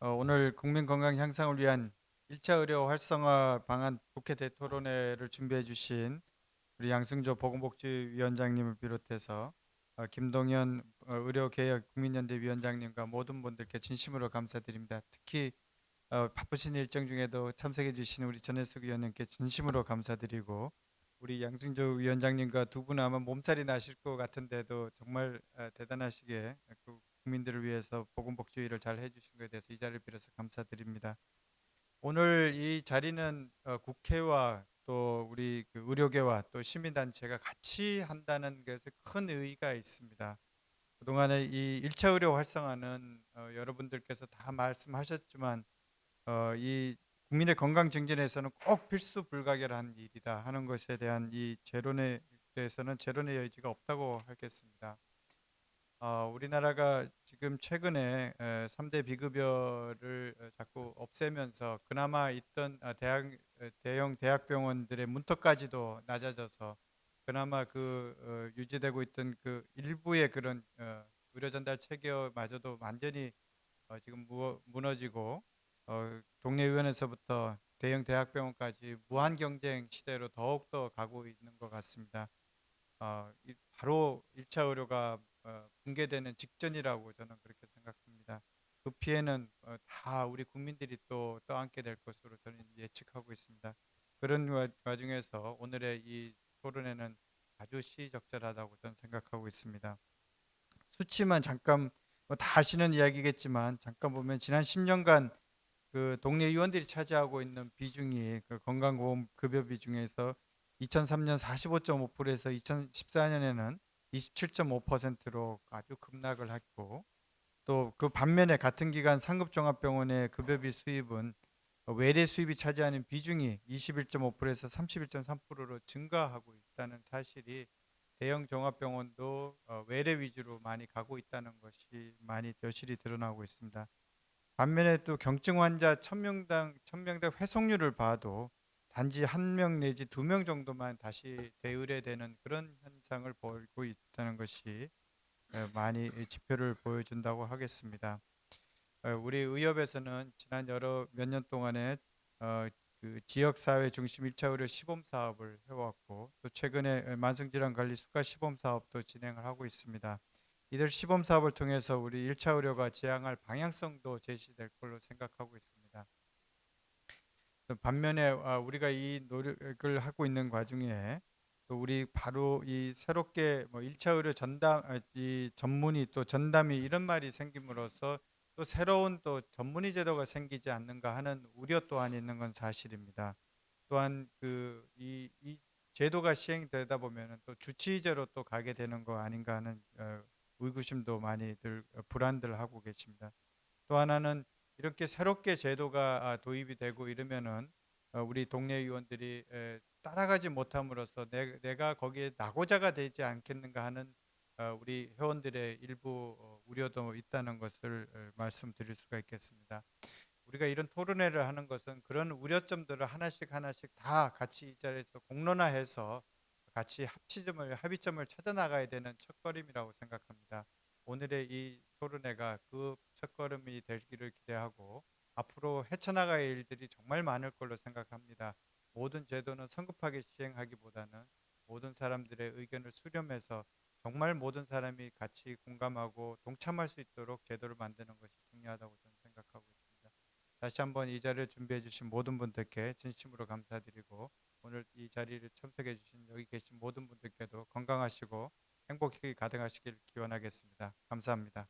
어, 오늘 국민 건강 향상을 위한 1차 의료 활성화 방안 국회 대토론회를 준비해 주신 우리 양승조 보건복지위원장님을 비롯해서 어, 김동연 어, 의료개혁 국민연대 위원장님과 모든 분들께 진심으로 감사드립니다. 특히 어, 바쁘신 일정 중에도 참석해 주신 우리 전혜숙 위원님께 진심으로 감사드리고 우리 양승조 위원장님과 두 분은 아마 몸살이 나실 것 같은데도 정말 어, 대단하시게 그 국민들을 위해서 보건복지위를 잘 해주신 것에 대해서 이 자리를 빌어서 감사드립니다. 오늘 이 자리는 어, 국회와 또 우리 그 의료계와 또 시민단체가 같이 한다는 것에 큰 의의가 있습니다. 그동안에 이 1차 의료 활성화는 어, 여러분들께서 다 말씀하셨지만 어, 이 국민의 건강 증진에서는 꼭 필수 불가결한 일이다 하는 것에 대한 이 재론에 대해서는 재론의 여지가 없다고 하겠습니다. 어, 우리나라가 지금 최근에 에, 3대 비급여를 어, 자꾸 없애면서 그나마 있던 아, 대학, 에, 대형 대학병원들의 문턱까지도 낮아져서 그나마 그 어, 유지되고 있던 그 일부의 그런 어, 의료 전달 체계마저도 완전히 어, 지금 무, 무너지고 어, 동네 의원에서부터 대형 대학병원까지 무한 경쟁 시대로 더욱 더 가고 있는 것 같습니다. 어, 이- 바로 1차 의료가 어, 붕괴되는 직전이라고 저는 그렇게 생각합니다. 그 피해는 어, 다 우리 국민들이 또 떠안게 될 것으로 저는 예측하고 있습니다. 그런 와- 와중에서 오늘의 이 토론회는 아주 시적절하다고 저는 생각하고 있습니다. 수치만 잠깐 뭐 다 아시는 이야기겠지만 잠깐 보면 지난 10년간 그 동네 의원들이 차지하고 있는 비중이 그 건강보험 급여 비중에서 2003년 45.5%에서 2014년에는 27.5%로 아주 급락을 했고 또 그 반면에 같은 기간 상급종합병원의 급여비 수입은 외래 수입이 차지하는 비중이 21.5%에서 31.3%로 증가하고 있다는 사실이 대형 종합병원도 어, 외래 위주로 많이 가고 있다는 것이 많이 여실히 드러나고 있습니다. 반면에 또 경증 환자 1000명당 1000명당 회송률을 봐도 단지 한 명 내지 두 명 정도만 다시 대의뢰되는 그런 현상을 보이고 있다는 것이 에, 많이 지표를 보여준다고 하겠습니다. 어, 우리 의협에서는 지난 여러 몇 년 동안에 어, 그 지역 사회 중심 1차 의료 시범 사업을 해왔고 또 최근에 만성질환 관리 수가 시범 사업도 진행을 하고 있습니다. 이들 시범 사업을 통해서 우리 1차 의료가 지향할 방향성도 제시될 걸로 생각하고 있습니다. 또 반면에 아, 우리가 이 노력을 하고 있는 과정에 또 우리 바로 이 새롭게 뭐 1차 의료 전담 아, 이 전문의 또 전담이 이런 말이 생김으로써 또 새로운 또 전문의 제도가 생기지 않는가 하는 우려 또한 있는 건 사실입니다. 또한 그이 이 제도가 시행되다 보면은 또 주치의제로 또 가게 되는 거 아닌가 하는 어, 의구심도 많이들 어, 불안들 하고 계십니다. 또 하나는 이렇게 새롭게 제도가 아, 도입이 되고 이러면은 어, 우리 동네 의원들이 에, 따라가지 못함으로써 내, 내가 거기에 낙오자가 되지 않겠는가 하는 어, 우리 회원들의 일부 어, 우려도 있다는 것을 어, 말씀드릴 수가 있겠습니다. 우리가 이런 토론회를 하는 것은 그런 우려점들을 하나씩 하나씩 다 같이 이 자리에서 공론화해서 같이 합치점을 합의점을 찾아 나가야 되는 첫걸음이라고 생각합니다. 오늘의 이 토론회가 그 첫걸음이 되기를 기대하고 앞으로 헤쳐나갈 일들이 정말 많을 걸로 생각합니다. 모든 제도는 성급하게 시행하기보다는 모든 사람들의 의견을 수렴해서 정말 모든 사람이 같이 공감하고 동참할 수 있도록 제도를 만드는 것이 중요하다고 저는 생각하고 있습니다. 다시 한번 이 자리를 준비해 주신 모든 분들께 진심으로 감사드리고 오늘 이 자리를 참석해 주신 여기 계신 모든 분들께도 건강하시고 행복히 가득하시길 기원하겠습니다. 감사합니다.